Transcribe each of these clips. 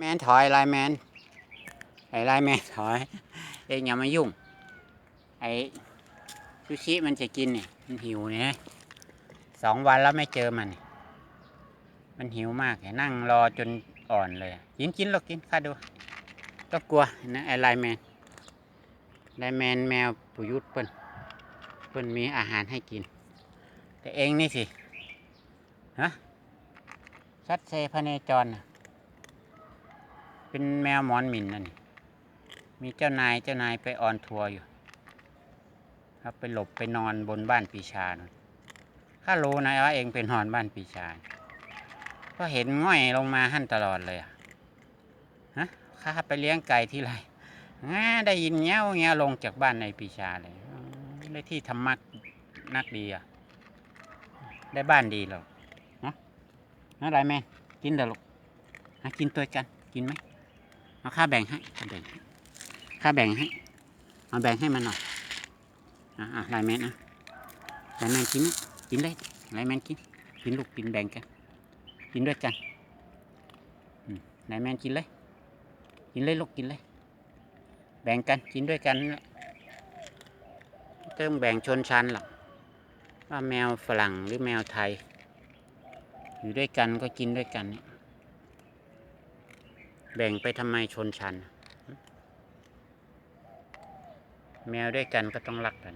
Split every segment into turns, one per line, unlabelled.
แมนถอยไลแมนไอ้ไลแมนถอย เองอย่ามายุ่ง ไอ้ซูชิมันจะกินเนี่ยมันหิวเนี่ยสองวันแล้วไม่เจอมัน มันหิวมากเนี่ยนั่งรอจนอ่อนเลย กินกินหรอกกินข้าดู ก็กลัวนะไอ้ไลแมนไลแมนแมวปุยุทธ์เปิ้นเปิ้นมีอาหารให้กิน แต่เองนี่สิฮะชัดเซพเนจรน่ะ เป็นแมวหมอนหมินนั่นนี่มีเจ้านายเจ้านายไปออนทัวร์อยู่ ครับไปหลบไปนอนบนบ้านปีชานข้ารู้นะว่าเองเป็นนอนบ้านปีชา ก็เห็นง่อยลงมาหั่นตลอดเลยอะฮะข้าไปเลี้ยงไก่ที่ไรง่าได้ยินเงี้ยวเงี้ยลงจากบ้านในปีชาเลยได้ที่ทำมักนักดีอะ ได้บ้านดีหรอกฮะอะไรแม่กินเดี๋ยวลูกกินตัวกันกินไหม เอาค่าแบ่งให้ค่าแบ่งให้ค่าแบ่งให้เอาแบ่งให้มันหน่อยอะลน์แมนอะลน์แมนกินกินเลยลน์แมนกินกินลูกกินแบ่งกันกินด้วยกันลน์แมนกินเลย กินเลยลูกกินเลย แบ่งกันกินด้วยกันนั่นแหละไม่ต้องแบ่งชนชั้นหรอกว่าแมวฝรั่งหรือแมวไทย อยู่ด้วยกันก็กินด้วยกันเนี่ย แบ่งไปทำไมชนชั้นแมวด้วยกันก็ต้องรักกัน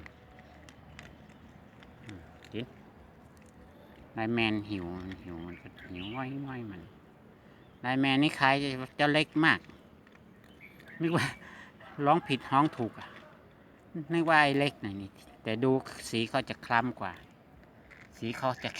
อืมกินนายแมนหิวหิวมันก็หิวง่อยง่อยมันนายแมนนี่คล้ายจะจะเล็กมาก นึกว่าร้องผิดห้องถูกอะนึกว่าไอ้เล็กหน่อยนี่แต่ดูสีเขาจะคล้ำกว่า สีเขาจะ